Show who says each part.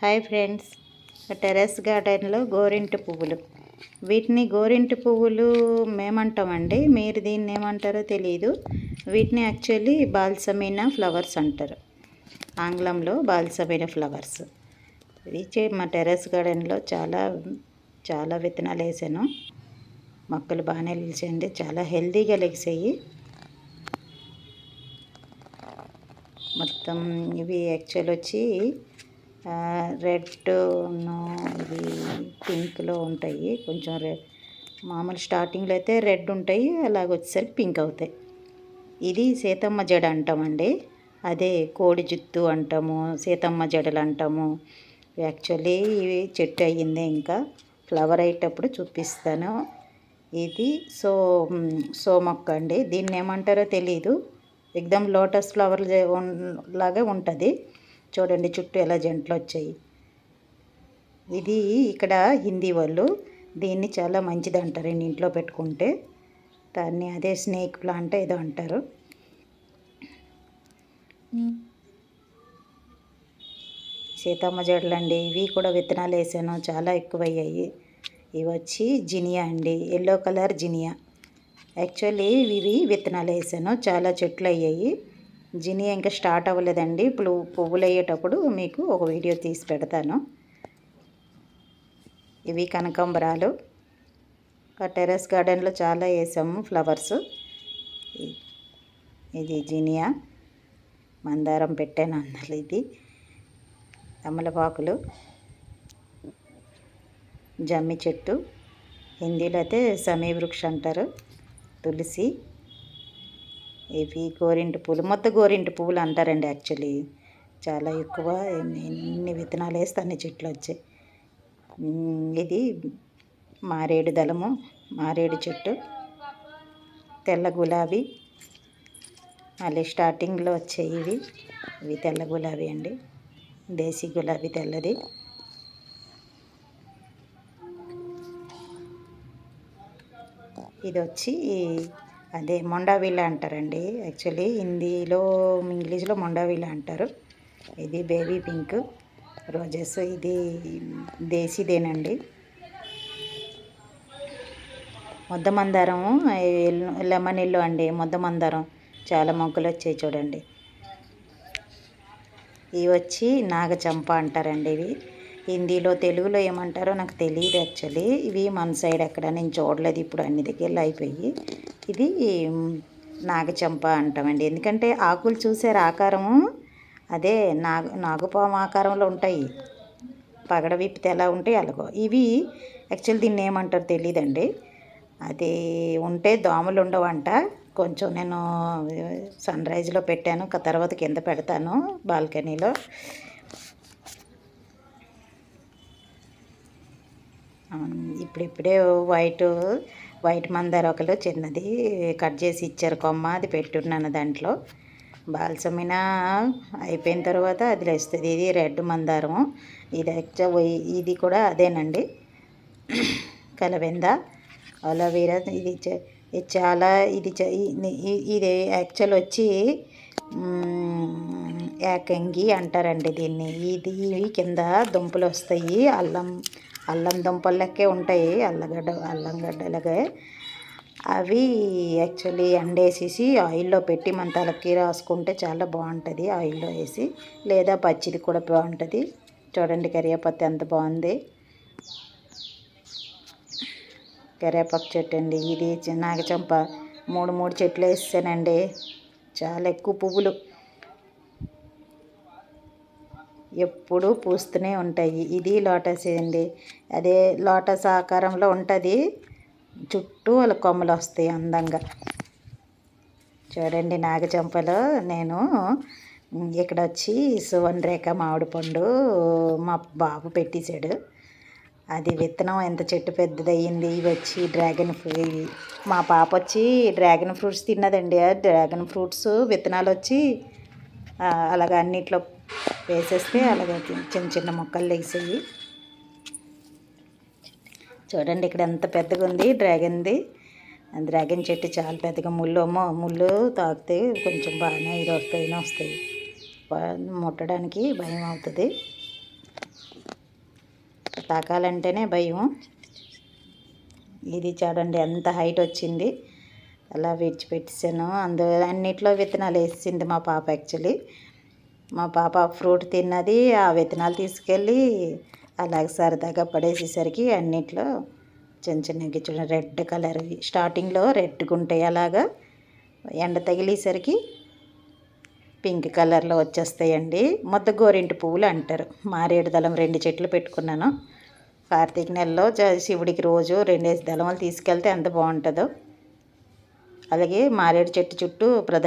Speaker 1: Hi friends. Terrace గార్డెన్లో గోరింటి పువ్వులు. వీటిని గోరింటి పువ్వులు మేమంటామండి. మీరు దీన్ని ఏమంటారో తెలియదు వీటిని యాక్చువల్లీ బాల్సమీనా ఫ్లవర్స్ అంటారు. ఆంగ్లంలో బాల్సమీనా ఫ్లవర్స్. ఇది మా టెర్రస్ గార్డెన్లో చాలా చాలా విత్తనాలు వేసాను. మొక్కలు బాగానే నిలిచండి చాలా హెల్తీగా లెగిసాయి. మొత్తం ఇవి యాక్చువల్ వచ్చి రెడ్ ఇది పింక్లో ఉంటాయి. కొంచెం రెడ్ మామూలు స్టార్టింగ్లో అయితే రెడ్ ఉంటాయి అలాగ వచ్చేసరికి పింక్ అవుతాయి. ఇది సీతమ్మ జడ అంటామండి. అదే కోడి జుత్తు అంటాము సీతమ్మ జడలు అంటాము. యాక్చువల్లీ ఇవి చెట్టు అయ్యింది ఇంకా. ఫ్లవర్ అయ్యేటప్పుడు చూపిస్తాను. ఇది సో సో మొక్క అండి. దీన్ని ఏమంటారో తెలీదు. ఎగ్దమ్ లోటస్ ఫ్లవర్ లాగా ఉంటుంది. చూడండి చుట్టూ ఎలా జంటలు వచ్చాయి. ఇది ఇక్కడ హిందీ వాళ్ళు దీన్ని చాలా మంచిది అంటారు ఇంట్లో పెట్టుకుంటే. దాన్ని అదే స్నేక్ ప్లాంట్ ఏదో అంటారు. సీతమ్మ జడలు అండి ఇవి కూడా విత్తనాలు వేసాను చాలా ఎక్కువయ్యాయి. ఇవి వచ్చి జినియా అండి ఎల్లో కలర్ జినియా. యాక్చువల్లీ ఇవి విత్తనాలు వేసాను చాలా చెట్లు అయ్యాయి. జినియా ఇంకా స్టార్ట్ అవ్వలేదండి. ఇప్పుడు పువ్వులు అయ్యేటప్పుడు మీకు ఒక వీడియో తీసి పెడతాను. ఇవి కనకాంబరాలు. ఆ టెర్రస్ గార్డెన్లో చాలా వేసాము ఫ్లవర్స్. ఇది జినియా. మందారం పెట్టాను అందులో ఇది. తమలపాకులు. జమ్మి చెట్టు. హిందీలో అయితే సమీ వృక్ష అంటారు. తులసి. ఇవి గోరింటి పువ్వులు మొత్తం గోరింటి పువ్వులు అంటారండి యాక్చువల్లీ. చాలా ఎక్కువ ఎన్ని విత్తనాలు వేస్తే అన్ని చెట్లు వచ్చాయి. ఇది మారేడు దళము మారేడు చెట్టు తెల్ల గులాబీ మళ్ళీ స్టార్టింగ్లో వచ్చాయి ఇవి. ఇవి తెల్ల గులాబీ అండి. దేశీ గులాబీ తెల్లది. ఇది వచ్చి అదే మొండావిల్ల అంటారండి. యాక్చువల్లీ హిందీలో ఇంగ్లీష్లో మొండావిల్ల అంటారు. ఇది బేబీ పింక్. రోజెస్ ఇది దేశీదేనండి. ముద్ద మందారం లెమన్ ఎల్లో అండి. ముద్ద మందారం చాలా మొగ్గలు వచ్చాయి చూడండి. ఇవి వచ్చి నాగచంప అంటారండి ఇవి. హిందీలో తెలుగులో ఏమంటారో నాకు తెలియదు యాక్చువల్లీ. ఇవి మన సైడ్ ఎక్కడ నేను చూడలేదు ఇప్పుడు అన్ని దగ్గరలో అయిపోయి. ఇది నాగచంప అంటామండి. ఎందుకంటే ఆకులు చూసారు ఆకారము? అదే నాగ నాగపాము ఆకారంలో ఉంటాయి. పగడ విప్పితే ఎలా ఉంటాయి అలాగో. ఇవి యాక్చువల్ దీన్ని ఏమంటారు తెలియదండి అది ఉంటే దోమలు ఉండవంట. కొంచెం నేను సన్ రైజ్లో పెట్టాను తర్వాత కింద పెడతాను బాల్కనీలో. ఇప్పుడిప్పుడే వైట్ వైట్ మందార ఒకరు చిన్నది కట్ చేసి ఇచ్చారు కొమ్మ అది పెట్టున్నాను దాంట్లో. బాల్సమినా అయిపోయిన తర్వాత అది లేస్తుంది. ఇది రెడ్ మందారం. ఇది యాక్చువల్ ఇది కూడా అదేనండి. కలవెంద అలోవీరా ఇది చ- ఇది చాలా ఇది ఇది యాక్చువల్ వచ్చి ఏకంగి అంటారండి దీన్ని. ఇది కింద దుంపలు వస్తాయి. అల్లం అల్లం దుంపలు లెక్కే ఉంటాయి అల్లగడ్డ అల్లం గడ్డలగే అవి యాక్చువల్లీ ఎండేసేసి ఆయిల్లో పెట్టి మన తలకి రాసుకుంటే చాలా బాగుంటుంది ఆయిల్లో వేసి. లేదా పచ్చిది కూడా బాగుంటుంది. చూడండి కరివేపత్తి ఎంత బాగుంది. కరివేపాకు చెట్టు అండి ఇది చి- నాగచంప. మూడు మూడు చెట్లు వేసానండి. చాలా ఎక్కువ పువ్వులు. ఎప్పుడూ పూస్తూనే ఉంటాయి. ఇది లోటస్ అండి. అదే లోటస్ ఆకారంలో ఉంటుంది. చుట్టూ వాళ్ళ కొమ్మలు వస్తాయి అందంగా. చూడండి నాగచంపలో నేను ఇక్కడ వచ్చి సువర్ణరేఖ మామిడి పండు మా బాబు పెట్టేశాడు. అది విత్తనం ఎంత చెట్టు పెద్దదయ్యింది. ఇవి వచ్చి డ్రాగన్ ఫ్రూ మా పాప వచ్చి డ్రాగన్ ఫ్రూట్స్ తిన్నదండి. ఆ డ్రాగన్ ఫ్రూట్స్ విత్తనాలు వచ్చి అలాగ అన్నిట్లో వేసేస్తే అలాగే చిన్న చిన్న మొక్కలు వేసేవి చూడండి ఇక్కడ ఎంత పెద్దగా ఉంది డ్రాగన్ది డ్రాగన్ చెట్టు చాలా పెద్దగా ముళ్ళు అమ్మో ముళ్ళు తాకితే కొంచెం బాగానే ఇది వస్తాయి. వస్తాయి ముట్టడానికి భయం అవుతుంది. తాకాలంటేనే భయం. ఇది చూడండి ఎంత హైట్ వచ్చింది. అలా విడిచిపెట్టేసాను. అందు అన్నిట్లో విత్తనాలు వేసింది మా పాప యాక్చువల్లీ. మా పాప ఫ్రూట్ తిన్నది ఆ విత్తనాలు తీసుకెళ్ళి అలాగ సరదాగా పడేసేసరికి అన్నిట్లో చిన్న చిన్నగా చూడండి రెడ్ కలర్ స్టార్టింగ్లో రెడ్గా ఉంటాయి అలాగా. ఎండ తగిలేసరికి పింక్ కలర్లో వచ్చేస్తాయండి. మొత్తం గోరింటి పువ్వులు అంటారు. మారేడు దళం రెండు చెట్లు పెట్టుకున్నాను. కార్తీక నెలలో శివుడికి రోజు రెండేసి దళములు తీసుకెళ్తే ఎంత బాగుంటుందో. అలాగే మారేడు చెట్టు చుట్టూ ప్రదక్షిణ